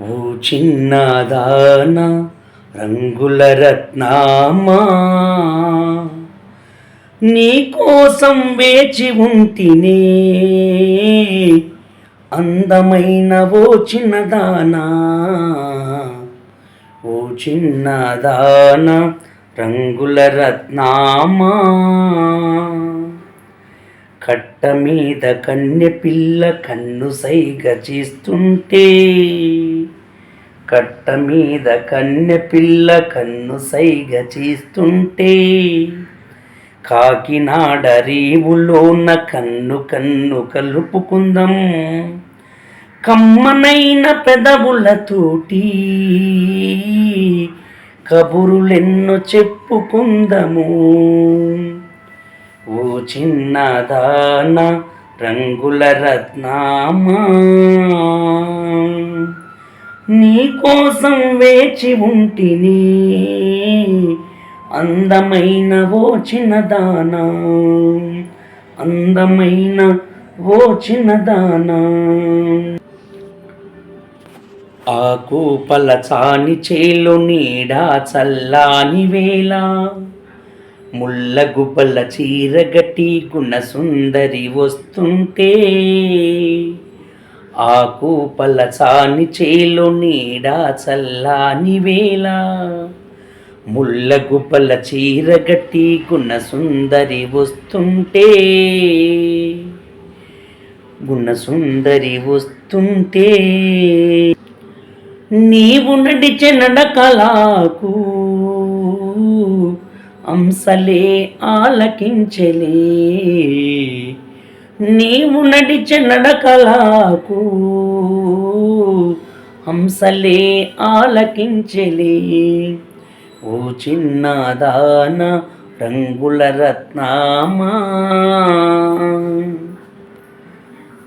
ఓ చిన్నదాన రంగుల రత్నామా. నీ కోసం వేచి ఉంటినే అందమైన ఓ చిన్నదానా. ఓ చిన్నదాన రంగుల రత్నామా. కట్ట మీద కన్నె పిల్ల కన్ను సైగ చేస్తుంటే. కట్ట మీద కన్నె పిల్ల కన్ను సైగ చేస్తుంటే. కాకినాడ రేవులోన కన్ను కన్ను కలుపుకుందాం. కమ్మనైన పెదవులతోటి కబురులెన్నో చెప్పుకుందము. ఓ చిన్నదాన రంగుల రత్నామా. నీ కోసం వేచి ఉంటిని అందమైన ఓ చిన్నదానా. అందమైన ఓ చిన్నదానా. ఆకు పలచాని చేలు నీడా చల్లాని వేళ. ముళ్ళ గుబ్బల చీరగటి గుణ సుందరి వస్తుంటే ఆకు పలచాని చేలు నీడా చల్లాని వేళ ముళ్ళ గుబ్బల చీరగట్టి గుణ సుందరి వస్తుంటే గుణ సుందరి వస్తుంటే నీవు నడిచె నడకలాకు అంశలే ఆలకించలే. నీవు నడిచె నడకలాకు హంసలే ఆలకించలే. ఓ చిన్నదాన రంగుల రత్నామా.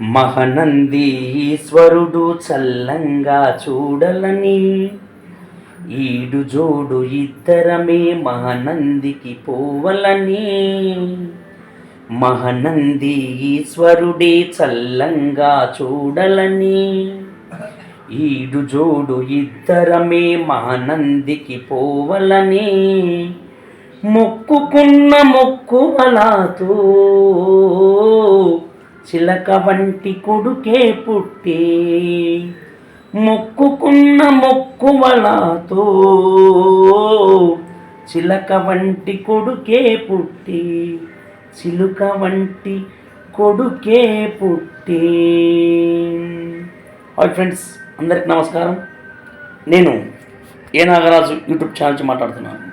మహనంది ఈశ్వరుడు చల్లంగా చూడలని ఈడు జోడు ఇద్దరమే మహానందికి పోవలని. మహానంది ఈశ్వరుడే చల్లంగా చూడలని. ఈడు జోడు ఇద్దరమే మహానందికి పోవలని. మొక్కుకున్న మొక్కువలాతో చిలక వంటి కొడుకే పుట్టే మొక్కుకున్న మొక్కువలాతో చిలక వంటి కొడుకే పుట్టి చిలుక వంటి కొడుకే పుట్టి. హాయ్ ఫ్రెండ్స్ అందరికి నమస్కారం. నేను ఏ నాగరాజు యూట్యూబ్ ఛానల్ నుంచి మాట్లాడుతున్నాను.